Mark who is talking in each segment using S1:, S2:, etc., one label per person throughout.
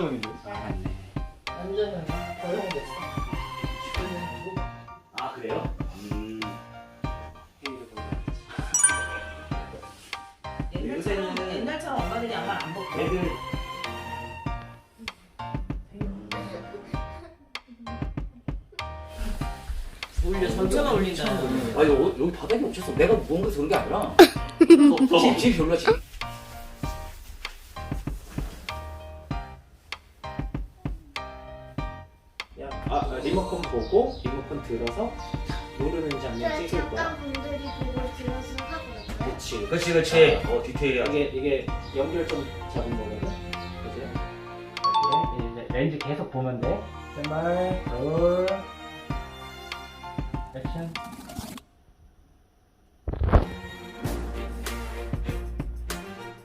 S1: 맞네.
S2: 완전히 고용됐어.
S1: 아 그래요? 음.
S2: 옛날처럼
S1: 요새는-
S2: 옛날처럼 엄마들이 아마 안 먹고.
S1: 애들
S2: 올려 전체가 올린다.
S1: 아 이거 여기 바닥이 없었어. 내가 뭔가 그런 게 아니라 집, 집 별로야 집.
S3: 보고 리모컨 들어서 모르는 장면 찍을 거야.
S4: 분들이 그걸 들어서 하고.
S3: 그렇지.
S1: 그렇지 그렇지. 어 디테일이야.
S3: 이게 이게 연결 좀 잡은 거거든. 그지? 이렇게 이제 렌즈 계속 보면 돼. 제발 둘 액션.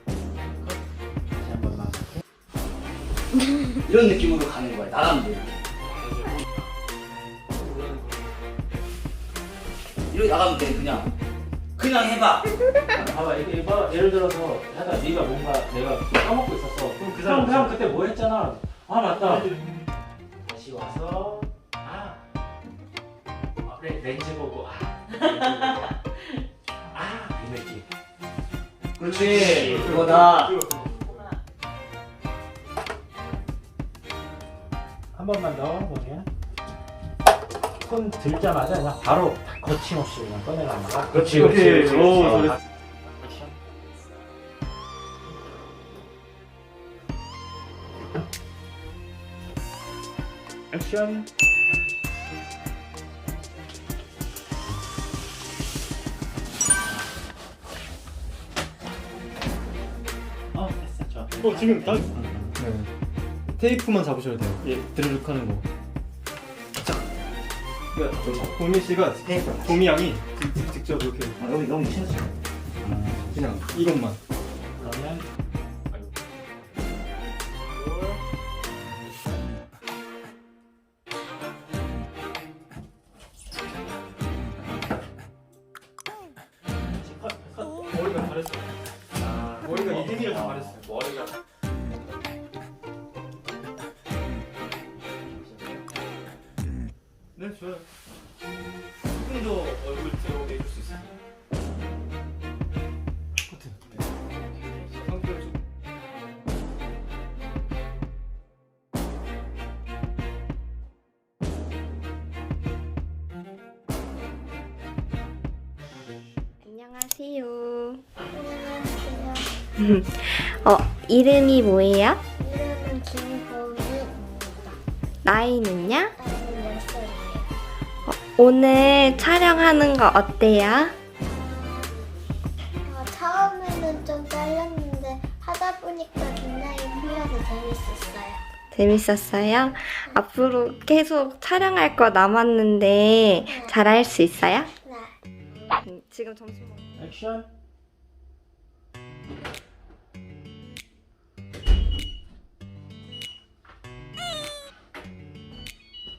S3: 다시 한 번만.
S1: 이런 느낌으로 가는 거야. 나가면 돼. 이렇게 나가면 돼 그냥. 그냥 해봐.
S3: 봐봐 이게 봐 예를 들어서 하다 네가 뭔가 내가 까먹고 있었어. 그럼 그 사람 형, 형 그때 뭐 했잖아. 아 맞다. 다시 와서 아, 아 레, 렌즈 보고 아, 아이 느낌.
S1: 그렇지. 그거다.
S3: 한 번만 더 보면 손 들자마자 그냥 바로 거침없이 그냥 꺼내라. 아, 그렇지
S1: 그렇지. 오,
S3: 어.
S1: 잘했어.
S3: 액션. 액션. 어 됐어 좋아.
S5: 어 지금 다 네. 테이프만 잡으셔도 돼요. 예, 드르륵 하는 거. 그러니까 도미 씨가
S1: 테이프.
S5: 도미 양이 직- 직접 이렇게
S1: 아, 여기 너무 친했어.
S5: 그냥 이것만.
S3: 그러면
S5: 머리가 잘했어. 네, 좋아요. 조금 더 얼굴 들어오게 해줄 수 있어요. 커트. 네. 좀.
S4: 안녕하세요. 안녕하세요.
S6: 어, 이름이 뭐예요?
S4: 이름은 김보미입니다.
S6: 나이는요? 오늘 촬영하는 거 어때요?
S4: 어, 처음에는 좀 떨렸는데 하다 보니까 굉장히 풀려서 재밌었어요.
S6: 재밌었어요? 앞으로 계속 촬영할 거 남았는데 잘할 수 있어요?
S4: 네.
S6: 음, 지금 점심 먹
S3: 액션.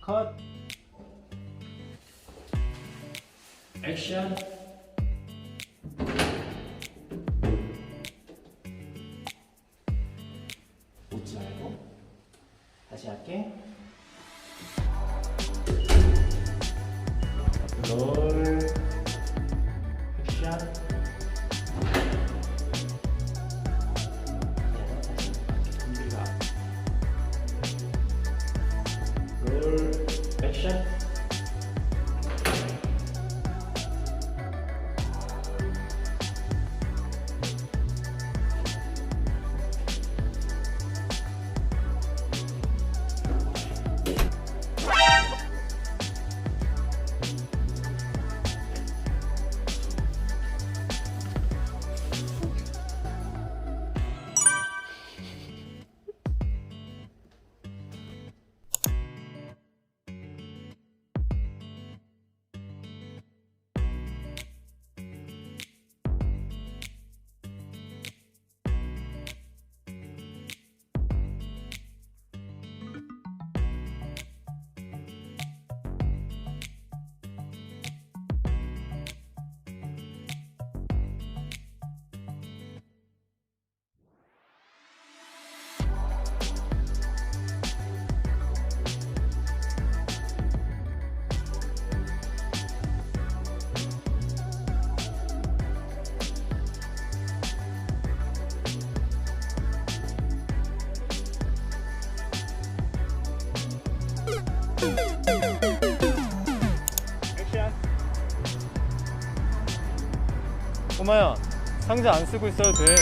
S3: 컷. 액션. 웃지 말고 다시 할게. 롤
S5: 꼬마야 상자 안 쓰고 있어도 돼.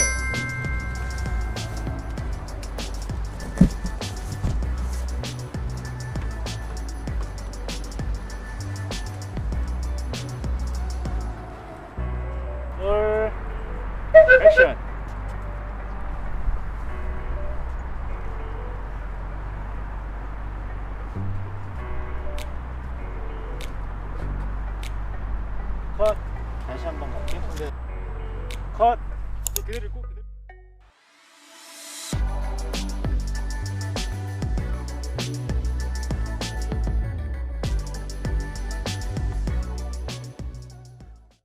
S5: 롤. 액션. 컷. 다시 한 번 갈게 컷. 그대를 꼭